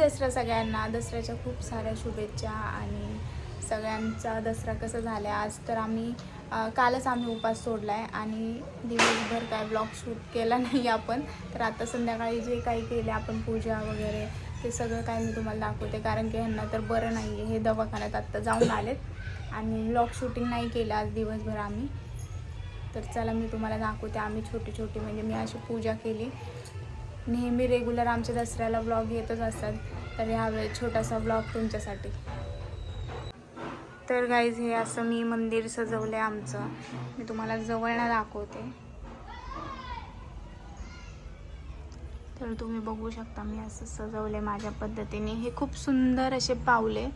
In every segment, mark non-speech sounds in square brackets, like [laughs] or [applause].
दसरा सगळ्यांना. दसऱ्याच्या खूप साऱ्या शुभेच्छा आणि सगळ्यांचा दसरा कसा झाला आज तर आम्ही कालच आम्ही उपास सोडला आहे आणि दिवसभर काय ब्लॉग शूट केला नाही आपण. तर आता संध्याकाळी जे काही केले आपण पूजा वगैरे ते सगळं काय मी तुम्हाला दाखवते. कारण की ह्यांना तर बरं नाही आहे हे दवाखान्यात आत्ता जाऊन आलेत. आणि ब्लॉग शूटिंग नाही केलं आज दिवसभर आम्ही. तर चला मी तुम्हाला दाखवते. आम्ही छोटी छोटी म्हणजे मी अशी पूजा केली. नेहमी रेग्युलर आमच्या दसऱ्याला ब्लॉग येतच असतात. तर ह्यावेळी छोटासा ब्लॉग तुमच्यासाठी. तर गाईज हे असं मी मंदिर सजवलं आहे आमचं. मी तुम्हाला जवळनं दाखवते. तर तुम्ही बघू शकता मी असं सजवले माझ्या पद्धतीने. हे खूप सुंदर असे पावले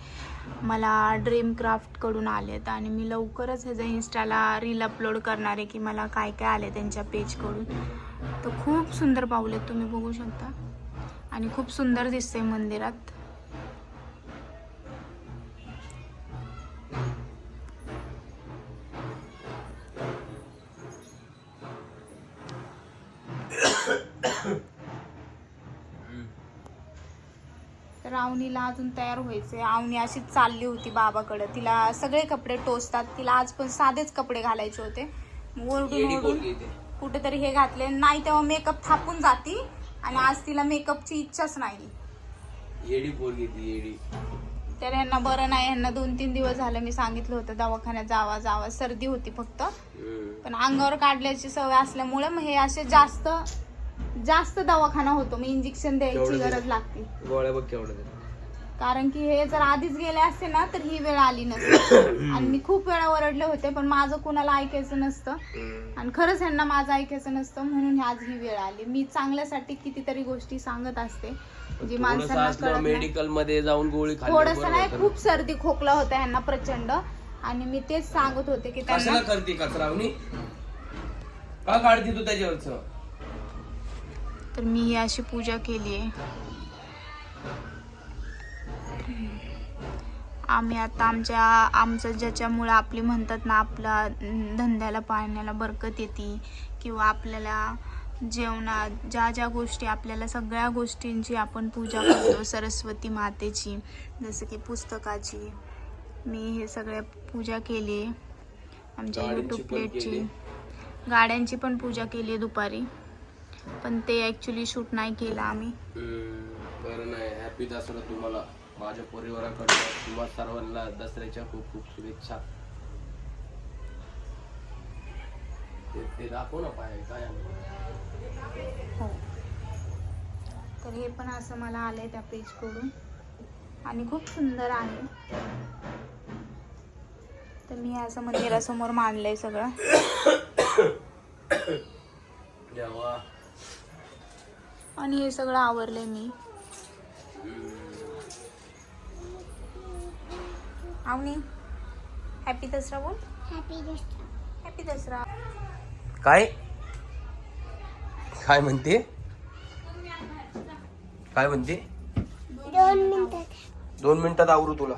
मला ड्रीम क्राफ्टकडून आलेत आणि मी लवकरच ह्याचं इन्स्टाला रील अपलोड करणार आहे की मला काय काय आले त्यांच्या पेजकडून तर खूप सुंदर पावलेत तुम्ही बघू शकता. आणि खूप सुंदर दिसते मंदिरात. [coughs] तर आवनीला अजून तयार व्हायचे आवनी अशीच चालली होती बाबाकडे. तिला सगळे कपडे टोचतात. तिला आज पण साधेच कपडे घालायचे होते. ओरडून ओरडून. कुठेतरी हे घातले. नाही तेव्हा मेकअप थापून जाती आणि आज तिला मेकअपची इच्छाच नाही. येडी पोरगी ती येडी. तर ह्यांना बरं नाही. ह्यांना दोन तीन दिवस झालं मी सांगितलं होतं दवाखान्यात जावा जावा. सर्दी होती फक्त. पण अंगावर काढल्याची सवय असल्यामुळे मग हे असे जास्त जास्त दवाखाना होतो. मग इंजेक्शन द्यायची गरज? लागते. गोळ्या बघ केवढं. कारण की हे जर आधीच गेले असते ना तर ही वेळ आली नसती. [coughs] आणि मी खूप वेळा ओरडले होते पण माझं कुणाला ऐकायचं नसतं. आणि खरंच ह्यांना माझं ऐकायचं नसतं म्हणून आज ही वेळ आली. मी चांगल्यासाठी कितीतरी गोष्टी सांगत असते जी माणसांना कळत मेडिकलमध्ये जाऊन गोळी थोडस नाही. खूप सर्दी खोकला होता ह्यांना प्रचंड. आणि मी तेच सांगत होते की त्यांना करते कचरावणी? का काढते तू त्याच्यावरच? तर मी ही अशी पूजा केली आहे आम्ही आता आमच्या आमचं ज्याच्यामुळं आपली म्हणतात ना आपला धंद्याला पाण्याला बरकत येते किंवा आपल्याला जेवणात ज्या ज्या गोष्टी आपल्याला सगळ्या गोष्टींची आपण पूजा करतो सरस्वती मातेची जसं की पुस्तकाची मी हे सगळ्या पूजा केली आमच्या यूट्यूब प्लेटची. गाड्यांची पण पूजा केली आहे दुपारी पण ते ॲक्च्युली शूट नाही केलं आम्ही. बरं नाही हॅपी दसरा तुम्हाला माझ्या परिवाराकडनं तुम्हा सर्वांना दसऱ्याच्या खूप खूप शुभेच्छा. ते- दाखव ना पाय काय आहे? हो. तर हे पण असं मला आलंय त्या पेजकडून आणि खूप सुंदर आहे. तर मी असं मंदिरासमोर मांडलंय सगळं. [coughs] आणि हे सगळं आवरलंय मी. आवनी हॅपी दसरा बोल. हॅपी दसरा. काय? काय म्हणते? काय म्हणते? दोन मिनिटात. दोन मिनिटात आवरू तुला.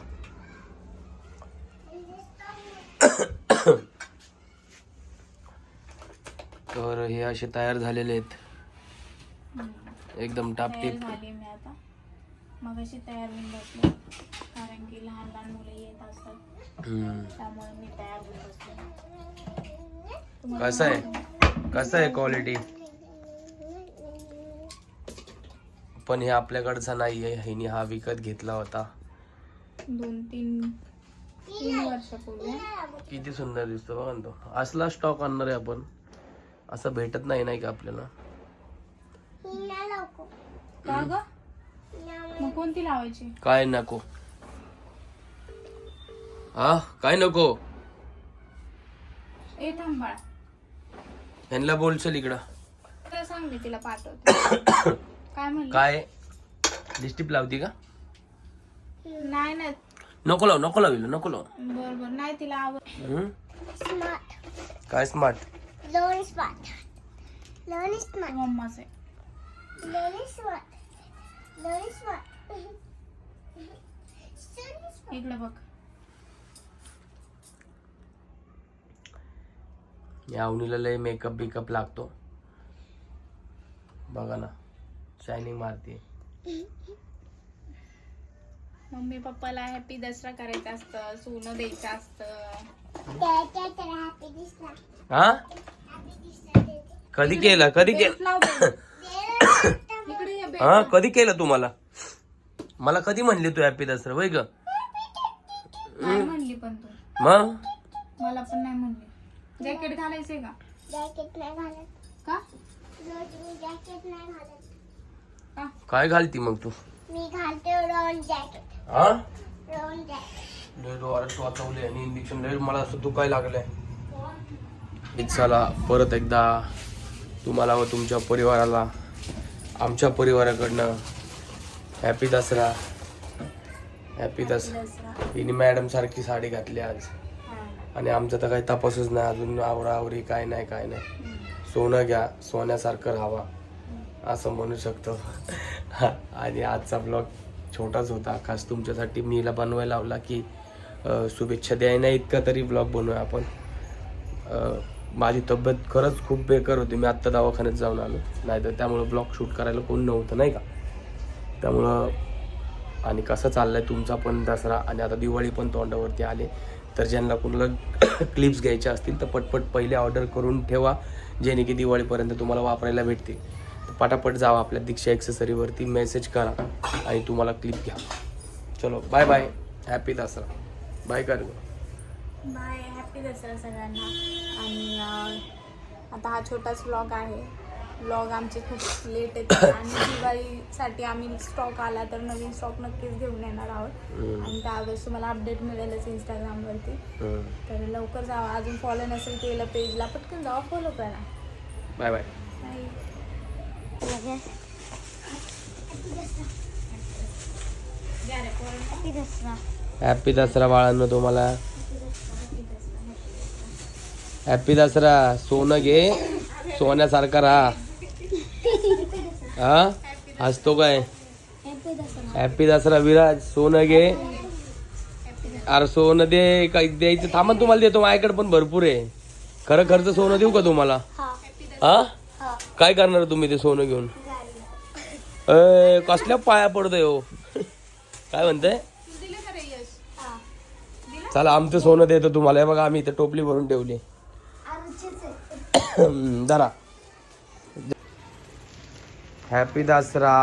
तर हे असे तयार झालेले आहेत. एकदम टापटीप झाली मी आता. मग अशी तयार होऊन बसले. त्यामुळे मी तयार कसं आहे? कसं आहे क्वालिटी पण हे आपल्याकडचा नाही आहे. ह्यानी हा विकत घेतला होता. दोन तीन तीन वर्षापूर्वी. किती सुंदर दिसतो बघा तो. असला स्टॉक आणणार आहे आपण. असं भेटत नाही नाही का आपल्याला? का ग? मग कोणती लावायची? काय नको? हा काय नको? ए थांब बाळा. ह्यांना बोलचल इकडं. तर सांग मी तिला पाठवते. [coughs] काय म्हणली? काय? लिस्टिप लावती का? नाही नाही. नको लाव नको लाविल नको लाव. बर बर. नाही तिला आवड हम्म? काय smart Learn smart. Learn smart. मम्माच. Learn smart. Learn smart. [laughs] इकडे बघ. या अवनीला लय मेकअप बिकअप लागतो. बघा ना शायनिंग मारते. मम्मी पप्पाला हॅपी दसरा करायचं असतं सोनं द्यायचं असतं. हा. कधी केलं कधी केलं. हा कधी केलं तुम्हाला? मला कधी म्हणली तू हॅपी दसरा वय ग? म्हणली पण तू. मग? मला पण नाही म्हणली. जॅकेट घालायचंय का Jacket नाही घालत. का रोज मी jacket नाही घालत. का काय घालती मग तू मी घालते round jacket. हा. लय डोळ्यात वाचवले आणि इंजेक्शन लय मला असं दुखाय लागलंय चला परत एकदा तुम्हाला व तुमच्या परिवाराला आमच्या परिवाराकडनं हॅपी दसरा हॅपी दसरा हिने मॅडम सारखी साडी घातली आज. आणि आमचा तर काही तपासच नाही अजून आवराआवरी काय नाही काय नाही. सोनं घ्या सोन्यासारखं राहावा असं म्हणू शकतो. [laughs] आणि आजचा ब्लॉग छोटाच होता. खास तुमच्यासाठी मी बनवायला लावला की शुभेच्छा द्यायला इतका तरी ब्लॉग बनवूया आपण. माझी तब्येत खरंच खूप बेकार होती. मी आत्ता दवाखान्यात जाऊन आलो. नाही तर त्यामुळं ब्लॉग शूट करायला कोण नव्हतं नाही का? त्यामुळं आणि कसं चाललं आहे तुमचा पण दसरा. आणि आता दिवाळी पण तोंडावरती आले. तर ज्यांना कुणाला क्लिप्स [coughs] घ्यायच्या असतील तर पटपट पहिले ऑर्डर करून ठेवा जेणे की दिवाळीपर्यंत तुम्हाला वापरायला भेटतील पटापट जावा आपल्या दीक्षा एक्सेसरीवरती मेसेज करा आणि तुम्हाला क्लिप घ्या. चलो bye bye happy Dasara. Bye कर बाय हॅपी दसरा सगळ्यांना. आणि आता हा छोटाच व्लॉग आहे. व्लॉग आमचे खूप लेट येतात [coughs] आणि दिवाळीसाठी आम्ही स्टॉक आला तर नवीन स्टॉक नक्कीच घेऊन येणार आहोत. आणि त्यावेळेस तुम्हाला अपडेट मिळेलच इंस्टाग्रामवरती तर लवकर जावा. अजून फॉलो नसेल केलं पेजला पटकन जावा फॉलो करा. Bye bye. हॅपी दसरा बाळांनो तुम्हाला. हॅपी दसरा. सोनं घे. सोन्यासारखा राहा. हा? हसतो काय. हॅपी दसरा विराज सोनं घे. अरे सोनं दे काही द्यायचं? थांबा तुम्हाला देतो. माझ्याकडे पण भरपूर आहे. खरं खर्च सोनं देऊ का तुम्हाला? हा. काय करणार तुम्ही ते सोनं घेऊन? कसल्या पाया पडतोय हो? काय म्हणताय. चला आमचं सोनं देतो तुम्हाला. हे बघा आम्ही इथे टोपली भरून ठेवली. जरा हॅपी दसरा.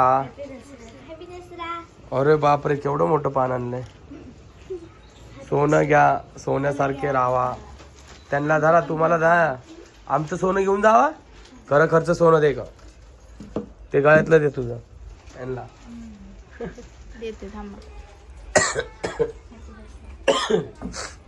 अरे बापरे केवढं मोठं पान आणलंय. सोनं घ्या सोन्यासारखे राहावा. त्यांना धरा तुम्हाला द्या आमचं सोनं घेऊन जावा. खरं खर्च सोनं दे का ते गळ्यातलं दे तुझं. त्यांना देते थांबा [coughs]